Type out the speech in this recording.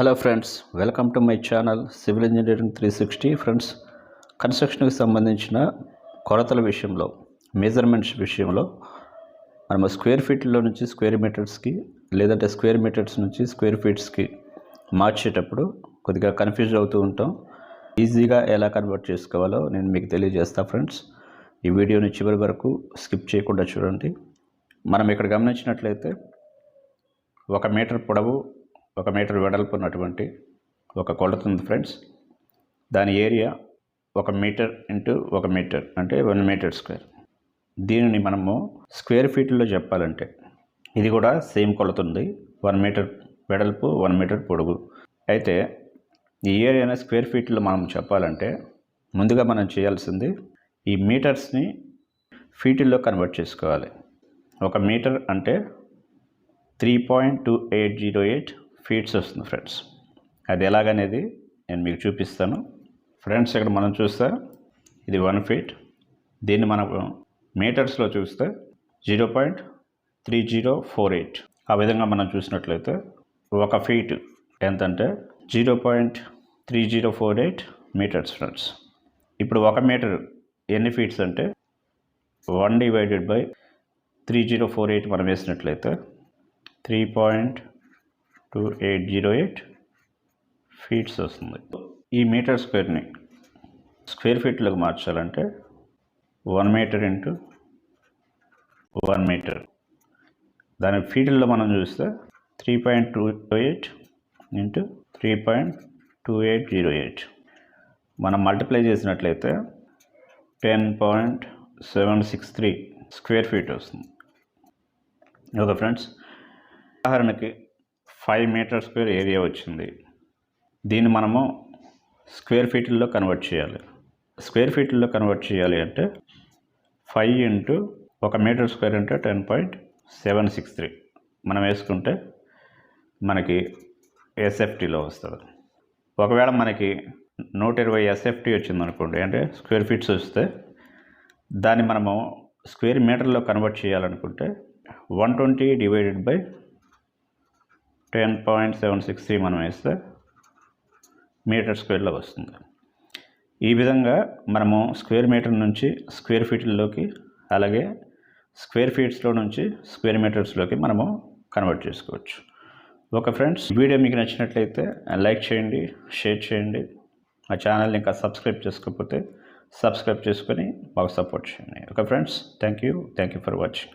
Hello friends welcome to my channel civil engineering three sixty friends కన్స్ట్రక్షన్కి సంబంధించిన కొరతల విషయంలో measurements విషయంలో మనము స్క్వేర్ ఫీట్లో నుంచి స్క్వేర్ మీటర్స్కి లేదంటే స్క్వేర్ మీటర్స్ నుంచి స్క్వేర్ ఫీట్స్కి మార్చేటప్పుడు కొద్దిగా కన్ఫ్యూజ్ అవుతూ ఉంటాం. ఈజీగా ఎలా కన్వర్ట్ చేసుకోవాలో నేను మీకు తెలియజేస్తా ఫ్రెండ్స్ ఈ వీడియోని చివరి వరకు స్కిప్ చేయకుండా చూడండి. మనం ఇక్కడ గమనించినట్లయితే ఒక మీటర్ పొడవు ఒక మీటర్ వెడల్పు ఉన్నటువంటి ఒక కొలత ఉంది ఫ్రెండ్స్. దాని ఏరియా ఒక మీటర్ ఇంటూ ఒక మీటర్ అంటే వన్ మీటర్ స్క్వేర్. దీనిని మనము స్క్వేర్ ఫీట్లో చెప్పాలంటే ఇది కూడా సేమ్ కొలత ఉంది. వన్ మీటర్ వెడల్పు వన్ మీటర్ పొడుగు. అయితే ఈ ఏరియాని స్క్వేర్ ఫీట్లో మనం చెప్పాలంటే ముందుగా మనం చేయాల్సింది ఈ మీటర్స్ని ఫీటుల్లో కన్వర్ట్ చేసుకోవాలి. ఒక మీటర్ అంటే three point two eight zero eight feets వస్తుంది ఫ్రెండ్స్. అది ఎలాగనేది నేను మీకు చూపిస్తాను. ఫ్రెండ్స్ ఇక్కడ మనం చూస్తే ఇది వన్ ఫీట్ దీన్ని మనం మీటర్స్లో చూస్తే zero point three zero four eight ఆ విధంగా మనం చూసినట్లయితే ఒక ఫీట్ ఎంతంటే zero point three zero four eight metres friends. ఇప్పుడు ఒక మీటర్ ఎన్ని ఫీట్స్ అంటే one divided by three zero four eight మనం వేసినట్లయితే three point two eight zero eight feets వస్తుంది. ఈ మీటర్ స్క్వేర్ని స్క్వేర్ ఫీట్లోకి మార్చాలంటే one metre into one metre. దాని ఫీట్లో మనం చూస్తే three point two eight into three point two eight zero eight. మనం మల్టిప్లై చేసినట్లయితే ten point seven six three square feet వస్తుంది. ఓకే ఫ్రెండ్స్ ఉదాహరణకి ఫైవ్ మీటర్ స్క్వేర్ ఏరియా వచ్చింది. దీన్ని మనము స్క్వేర్ ఫీట్లో కన్వర్ట్ చేయాలి. స్క్వేర్ ఫీట్లో కన్వర్ట్ చేయాలి అంటే ఫైవ్ ఇంటూ ఒక మీటర్ స్క్వేర్ అంటే ten point seven six three. మనం వేసుకుంటే మనకి ఎస్ఎఫ్టీలో వస్తుంది. ఒకవేళ మనకి నూట ఇరవై ఎస్ఎఫ్టీ వచ్చింది అనుకోండి అంటే స్క్వేర్ ఫీట్స్ వస్తే దాన్ని మనము స్క్వేర్ మీటర్లో కన్వర్ట్ చేయాలనుకుంటే one twenty divided by ten point seven six three మనం వేస్తే మీటర్ స్క్వేర్లో వస్తుంది. ఈ విధంగా మనము స్క్వేర్ మీటర్ నుంచి స్క్వేర్ ఫీట్లలోకి అలాగే స్క్వేర్ ఫీట్స్లో నుంచి స్క్వేర్ మీటర్స్లోకి మనము కన్వర్ట్ చేసుకోవచ్చు. ఓకే ఫ్రెండ్స్ వీడియో మీకు నచ్చినట్లయితే లైక్ చేయండి షేర్ చేయండి. మా ఛానల్ని ఇంకా సబ్స్క్రైబ్ చేసుకోకపోతే సబ్స్క్రైబ్ చేసుకొని మాకు సపోర్ట్ చేయండి. Okay friends thank you thank you for watching.